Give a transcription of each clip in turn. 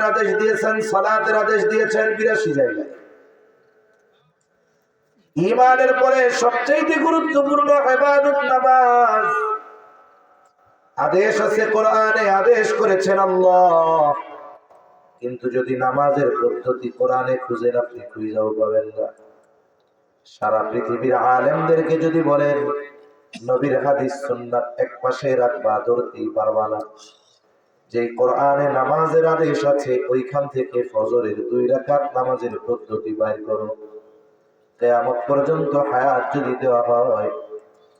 আদেশ দিয়েছেন, সালাতের আদেশ দিয়েছেন 82 জায়গায়। ঈমানের পরে সবচেয়ে গুরুত্বপূর্ণ ইবাদত নামাজ। আদেশ আছে কোরআনে, আদেশ করেছেন আল্লাহ। কিন্তু যদি নামাজের পদ্ধতি কোরআনে খুঁজে আপনি খুঁজেও পাবেন না। সারা পৃথিবীর আলেমদেরকে যদি বলেন নবীর হাদিস সুন্নাত এক পাশে রাখবা, ধরতেই পারবা না। যে কোরআনে নামাজের আদেশ আছে, ওইখান থেকে ফজরের দুই রাকাত নামাজের পদ্ধতি বাইর করো। কেয়ামত পর্যন্ত হায়াত যদি দেওয়া হয়,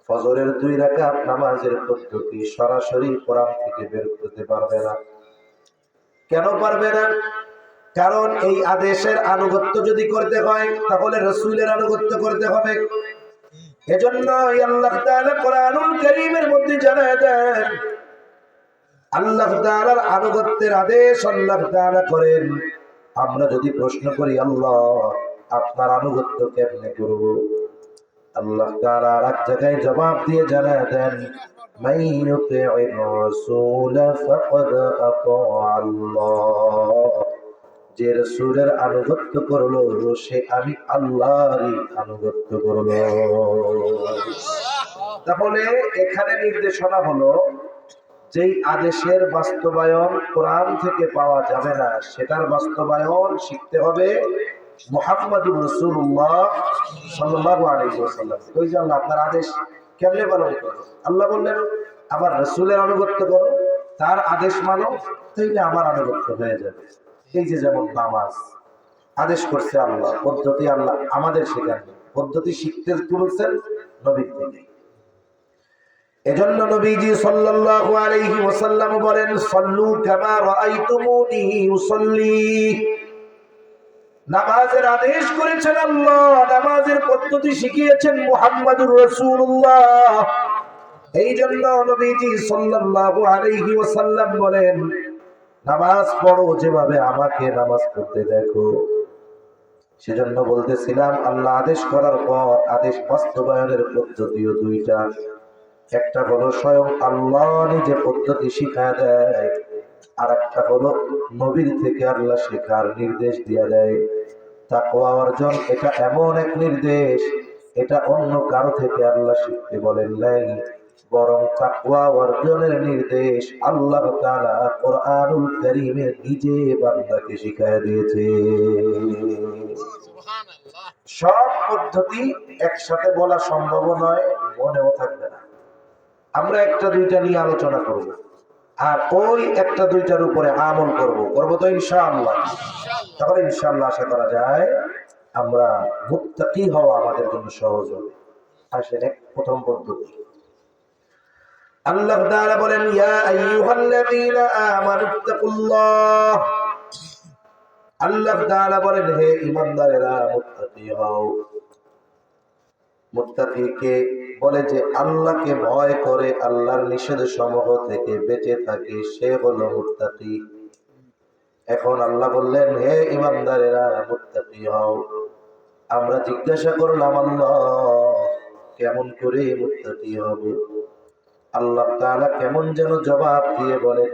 ফজরের দুই রাকাত নামাজের পদ্ধতি সরাসরি কোরআন থেকে বের করতে পারবে না। কেন পারবে না? কারণ এই আদেশের আনুগত্য যদি করতে হয়, তাহলে রসুলের আনুগত্য করতে হবে। এজন্য আল্লাহ তাআলা কোরআনুল কারীমের মধ্যে জানায় দেন আল্লাহ তাআলার আনুগত্যের আদেশ আল্লাহ তাআলা করেন আমরা যদি প্রশ্ন করি আল্লাহ আপনার আনুগত্য কেমনে করব আল্লাহ তাআলা আর এক জায়গায় জবাব দিয়ে জানায় দেন من يطع الرسول فقد أطاع الله যে রসুলের আনুগত্য করল, সে আমি আল্লাহরই আনুগত্য করল। তাহলে এখানে নির্দেশনা হলো, যেই আদেশের বাস্তবায়ন কোরআন থেকে পাওয়া যাবে না, সেটার বাস্তবায়ন শিখতে হবে মোহাম্মদুর রসুল্লাহ সাল্লাহ আলাইসাল্লাম ওই যে আল্লাহ, আপনার আদেশ কেমনে পালন করো আল্লাহ বললেন, আমার রসুলের আনুগত্য করো, তার আদেশ মানো, তাইলে আমার আনুগত্য হয়ে যাবে। এই যে যেমন নামাজ, আদেশ করছে আল্লাহ, পদ্ধতি আল্লাহ আমাদের শেখান পদ্ধতি শিখতে তুলছেন নবীর থেকে। এজন্য নবীজি সাল্লাল্লাহু আলাইহি ওয়াসাল্লাম বলেন, সল্লু কামা রাআইতুমুনি নামাজের আদেশ করেছেন আল্লাহ, নামাজের পদ্ধতি শিখিয়েছেন মুহাম্মাদুর রাসূলুল্লাহ। এই জন্য নবীজি সাল্লাল্লাহু আলাইহি ওয়াসাল্লাম বলেন নামাজ পড়ো যেভাবে আমাকে নামাজ পড়তে দেখো। সেজন্য বলতেছিলাম, আল্লাহ আদেশ করার পর আদেশ বাস্তবায়নের পদ্ধতিও দুইটা। একটা হলো স্বয়ং আল্লাহ নিজে পদ্ধতি শিখা দেয় আর একটা হলো নবীর থেকে আল্লাহ শেখার নির্দেশ দিয়া দেয়। তাকওয়া অর্জন, এটা এমন এক নির্দেশ, এটা অন্য কারও থেকে আল্লাহ শিখতে বলেন নাই। বরং তাকওয়া অর্জনের নির্দেশ আল্লাহ তাআলা কোরআনুল কারীমে নিজে বান্দাকে শিখায় দিয়েছে। সব পদ্ধতি একসাথে বলা সম্ভব নয়, মনেও থাকবে না। আমরা একটা দুইটা নিয়ে আলোচনা করব আর ওই একটা দুইটার উপরে আমল করব। করব তো ইনশাআল্লাহ। তাহলে ইনশাআল্লাহ আশা করা যায় আমরা মুত্তাকি হওয়া আমাদের জন্য সহজ হবে। আসেন এক প্রথম পদ্ধতি। আল্লাহ তাআলা বলেন, ইয়া আইয়ুহাল্লাযীনা আল্লাহ তাআলা বলেন, হে ঈমানদারেরা, মুত্তাকি হও। বলে যে, আল্লাহকে ভয় করে, আল্লাহর নিষেধ সমূহ থেকে বেঁচে থাকে, সে হলো মুত্তাকি। এখন আল্লাহ বললেন, হে ইমানদারেরা মুত্তাকি হও। আমরা জিজ্ঞাসা করলাম, আল্লাহ, কেমন করে মুত্তাকি হব? আল্লাহ তাআলা কেমন যেন জবাব দিয়ে বলেন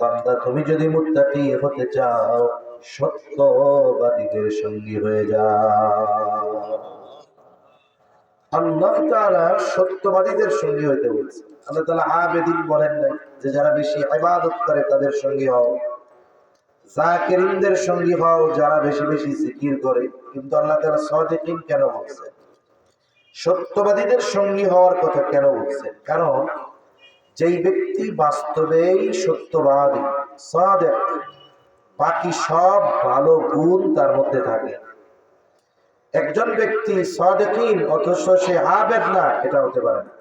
বান্দা, তুমি যদি মুত্তাকি হতে চাও, সত্যবাদীদের সঙ্গী হয়ে যাও। আল্লাহ তারা সত্যবাদীদের সঙ্গী হইতে বলছে আল্লাহ তাআলা আবেদিন বলেন নাই যে, যারা বেশি ইবাদত করে তাদের সঙ্গী হও। জাকিরিনদের সঙ্গী হও, যারা বেশি বেশি জিকির করে। কিন্তু আল্লাহ কেন সত্যবাদীদের সঙ্গী হওয়ার কথা কেন কারণ যেই ব্যক্তি বাস্তবেই সত্যবাদী বাকি সব ভালো গুণ তার মধ্যে থাকে। একজন ব্যক্তি সাদেকিন, অথচ সে হা আবেদ না, এটা হতে পারে না।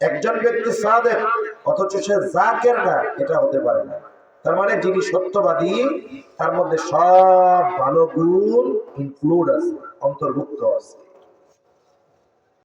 একজন ব্যক্তি সাদেক, অথচ সে জাকের না, এটা হতে পারে না। তার মানে যিনি সত্যবাদী তার মধ্যে সব ভালো গুণ ইনক্লুড আছে অন্তর্ভুক্ত আছে।